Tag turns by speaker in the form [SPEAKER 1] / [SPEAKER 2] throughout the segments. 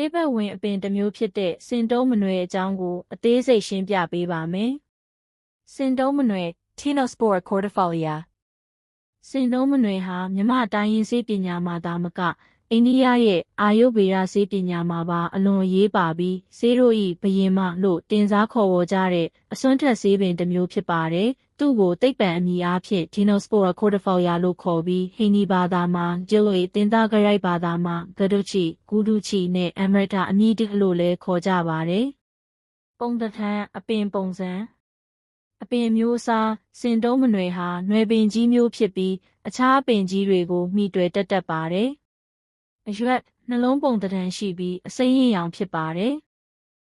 [SPEAKER 1] ဆေးဘက်ဝင်အပင်တစ်မျိုးဖြစ်တဲ့စင်တုံးမနွယ်အကြောင်းကိုအသေးစိတ်ရှင်းပြပေးပါမယ်။စင်တုံးမနွယ်
[SPEAKER 2] Tinospora cordifolia.
[SPEAKER 1] စင်တုံးမနွယ်ဟာမြမတိုင်းရင်းဆေးပညာမှာသာမကအိန္ဒိယရဲ့အာယုဗေဒဆေးပညာမှာပါအလွန်အရေးပါပြီးဆေးတို့ဤဘယင်မလို့တင်စားခေါ်ဝေါ်ကြတဲ့အစွမ်းထက်ဆေးပင်တစ်မျိုးဖြစ်ပါတယ်။ သူ့ကိုသိပ္ပံအမည်အားဖြင့် Dinospora cordifolia လို့ခေါ်ပြီးဟိန္ဒီဘာသာမှာကျို့၏တင်သားကြရိုက်ဘာသာမှာဂဒုချီဂူဒုချီနဲ့အမရတာအမည်တစ်လို့လည်းခေါ်ကြပါတယ်။ပုံတထန်းအပင်ပုံစံအပင်မျိုးအစားစင်တုံးမနွယ်ဟာနွယ်ပင်ကြီးမျိုးဖြစ်ပြီးအခြားပင်ကြီးတွေကိုမိတွယ်တက်တတ်ပါတယ်။အရွက်နှလုံးပုံတံရှိပြီးအစိမ်းရရောင်ဖြစ်ပါတယ်။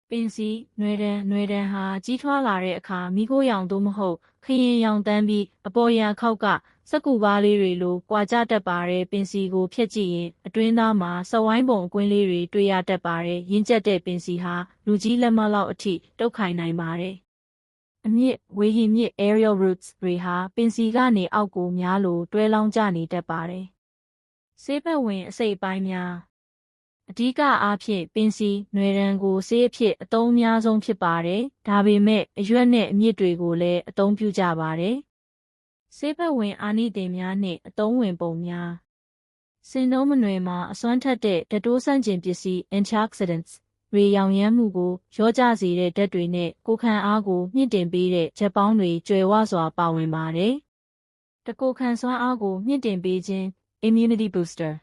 [SPEAKER 1] ပင်စီနွယ်တံနွယ်တံဟာကြီးထွားလာတဲ့အခါမိခိုးရောင်သို့မဟုတ် ခရင်ရောင်တန်းပြီးအပေါ်ရန်ခောက်ကစက်ကူပါးလေးတွေလိုကွာကြတတ်ပါတယ်ပင်စီကိုဖျက်ကြည့်ရင်အတွင်းသားမှာစဝိုင်းပုံအကွင်းလေးတွေတွေ့ရတတ်ပါတယ်ရင်းကျက်တဲ့ပင်စီဟာလူကြီးလက်မလောက်အထိတုတ်ခိုင်နိုင်ပါတယ်အမြင့်ဝေဟင်မြင့် aerial roots တွေဟာပင်စီကနေအောက်ကိုများလို့တွဲလောင်းကျနေတတ်ပါတယ်။ဆေးဘက်ဝင်အစိတ်အပိုင်းများ အဓိကအားဖြင့်ပင်စီနွယ်ရန်ကိုဆေးအဖြစ်အသုံးအများဆုံးဖြစ်ပါတယ်။ဒါပေမဲ့အရွက်နဲ့အမြစ်တွေကိုလည်းအသုံးပြုကြပါတယ်။ဆေးဘက်ဝင်အာနိသင်များနှင့်အသုံးဝင်ပုံများစင်တုံးမနွယ်မှာအစွမ်းထက်တဲ့ဓာတိုးဆန့်ကျင်ပစ္စည်း antioxidants ရေရောင်ရမ်းမှုကိုရောကြစေတဲ့ဓာတ်တွေနဲ့ကိုယ်ခံအားကိုမြင့်တင်ပေးတဲ့ချက်ပေါင်းတွေကျွယ်ဝစွာပါဝင်ပါတယ်။တကိုယ်ခံစွမ်းအားကိုမြင့်တင်ပေးခြင်း immunity booster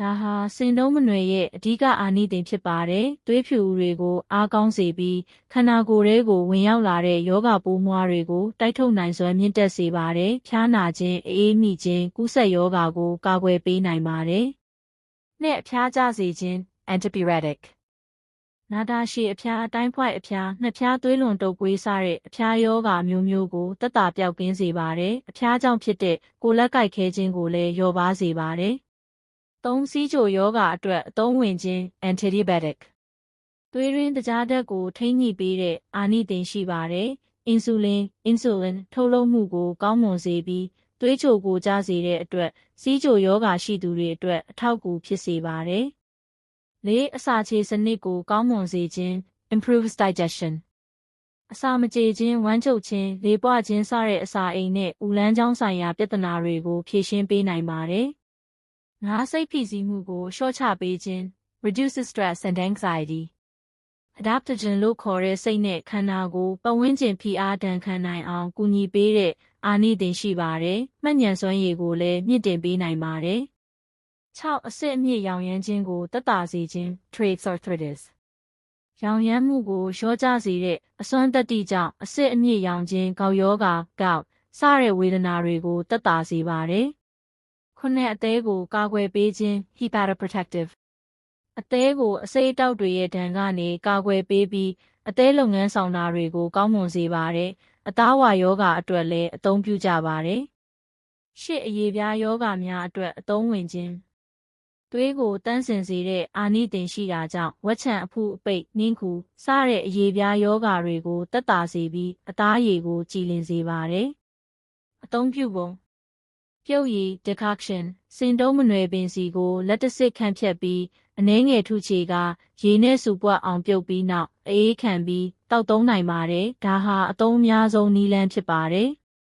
[SPEAKER 1] ဒါဟာစင်တုံးမနွယ်ရဲ့အဓိကအာနိသင်ဖြစ်ပါတယ်။သွေးဖြူတွေကိုအားကောင်းစေပြီးခန္ဓာကိုယ်ထဲကိုဝင်ရောက်လာတဲ့ယောဂပိုးမွှားတွေကိုတိုက်ထုတ်နိုင်စွမ်းမြင့်တက်စေပါတယ်။ဖျားနာခြင်းအေးမိခြင်းကူးစက်ယောဂကိုကာကွယ်ပေးနိုင်ပါတယ်။နဲ့ဖျားကြစေခြင်း
[SPEAKER 2] Antipyretic.
[SPEAKER 1] နာတာရှည်အဖျားအတိုင်းဖွိုက်အဖျားနှစ်ဖျားသွေးလွန်တုပ်ကွေးစတဲ့အဖျားယောဂါမျိုးမျိုးကိုတက်တာပြောက်ကင်းစေပါတယ်။အဖျားကြောင့်ဖြစ်တဲ့ကိုလက်ကိုက်ခဲခြင်းကိုလည်းလျော့ပါစေပါတယ်။ သုံးစီးချိုယောဂါအတွက်အသုံးဝင်ခြင်း
[SPEAKER 2] Antidiabetic.
[SPEAKER 1] သွေးရင်းတကြားဓာတ်ကိုထိန်းညှိပေးတဲ့အာနိသင်ရှိပါတယ်။အင်ဆူလင် insulin ထုတ်လုပ်မှုကိုကောင်းမွန်စေပြီးသွေးချိုကိုကျစေတဲ့အတွက်စီးချိုယောဂါရှိသူတွေအတွက်အထောက်အကူဖြစ်စေပါတယ်။လေးအစာချေစနစ်ကိုကောင်းမွန်စေခြင်း
[SPEAKER 2] Improves digestion.
[SPEAKER 1] အစာမကြေခြင်းဝမ်းချုပ်ခြင်းလေပွခြင်းစတဲ့အစာအိမ်နဲ့ဥလန်းချောင်းဆိုင်ရာပြဿနာတွေကိုဖြေရှင်းပေးနိုင်ပါတယ်။ ငါးစိတ်ဖိစီးမှုကိုလျှော့ချပေးခြင်း
[SPEAKER 2] Reduces stress and anxiety.
[SPEAKER 1] adaptogen လို့ခေါ်တဲ့စိတ်နဲ့ခန္ဓာကိုပတ်ဝန်းကျင်ဖိအားဒဏ်ခံနိုင်အောင်ကူညီပေးတဲ့အာနိသင်ရှိပါတယ်။မှတ်ဉဏ်စွမ်းရည်ကိုလည်းမြင့်တင်ပေးနိုင်ပါတယ်။6အဆင့်အမြင့်ရောင်ရမ်းခြင်းကိုတက်တာစေခြင်း
[SPEAKER 2] Traits arthritis.
[SPEAKER 1] ရောင်ရမ်းမှုကိုလျှော့ကျစေတဲ့အစွမ်းတက်တိကြောင့်အဆင့်အမြင့်ရောင်ခြင်းကောက်ယောဂါကောက်စတဲ့ဝေဒနာတွေကိုတက်တာစေပါတယ်။ ခုနှစ်အသေးကိုကာကွယ်ပေးခြင်း
[SPEAKER 2] Hepatoprotective.
[SPEAKER 1] အသေးကိုအစိတ်အတောက်တွေရဲ့ဒဏ်ကနေကာကွယ်ပေးပြီးအသေးလုပ်ငန်းဆောင်တာတွေကိုကောင်းမွန်စေပါတယ်။အသားဝါယောဂါအတွက်လည်းအသုံးပြုကြပါတယ်။ရှစ်အရေးပြားယောဂါများအတွက်အသုံးဝင်ခြင်းသွေးကိုတန်းစင်စေတဲ့အာနိသင်ရှိတာကြောင့်ဝက်ချံအဖုအပိတ်နှင်းခုစတဲ့အရေးပြားယောဂါတွေကိုတက်တာစေပြီးအသားရည်ကိုကြည်လင်စေပါတယ်။အသုံးပြုပုံ ပြုတ်ရည် decoction စင်တုံးမနွယ်ပင်စီကိုလက်တစစ်ခံဖြတ်ပြီးအနှဲငယ်ထုချေကရေနဲ့စူပွက်အောင်ပြုတ်ပြီးနောက်အေးခံပြီးတောက်သုံးနိုင်ပါတယ်။ဒါဟာအသုံးအများဆုံးနည်းလမ်းဖြစ်ပါတယ်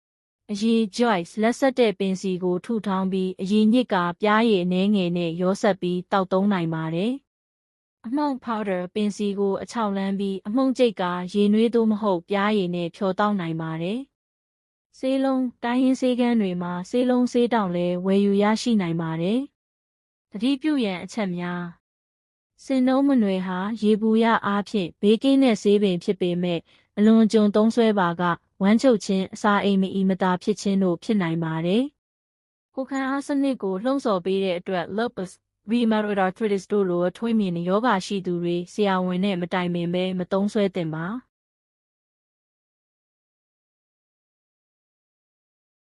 [SPEAKER 1] ။အရေ Joyce လက်ဆက်တဲ့ပင်စီကိုထုထောင်းပြီးအရေညစ်ကပြားရည်အနှဲငယ်နဲ့ရောဆက်ပြီးတောက်သုံးနိုင်ပါတယ်။အမှုန့် powder ပင်စီကိုအချောက်လန်းပြီးအမှုန့်ကျိတ်ကရေနွေးသို့မဟုတ်ပြားရည်နဲ့ဖြောတောက်နိုင်ပါတယ်။ ဆေးလုံးတိုင်းရင်းဆေးကန်းတွေမှာဆေးလုံးဆေးတောင်လည်းဝယ်ယူရရှိနိုင်ပါတယ်။တတိပြုရန်အချက်များစင်နှုံးမနွယ်ဟာရေပူရအားဖြင့်ဘေးကင်းတဲ့ဆေးပင်ဖြစ်ပေမဲ့အလွန်ကြုံသုံးဆွဲပါကဝမ်းချုပ်ခြင်းအစာအိမ်မအီမသာဖြစ်ခြင်းတို့ဖြစ်နိုင်ပါတယ်။ကိုခံအားစနစ်ကိုလှုံ့ဆော်ပေးတဲ့အတွက် lupus rheumatoid arthritis တို့လိုထွေးမြင်ယောဂရှိသူတွေဆရာဝန်နဲ့မတိုင်ပင်ပဲမသုံးဆွဲသင့်ပါ။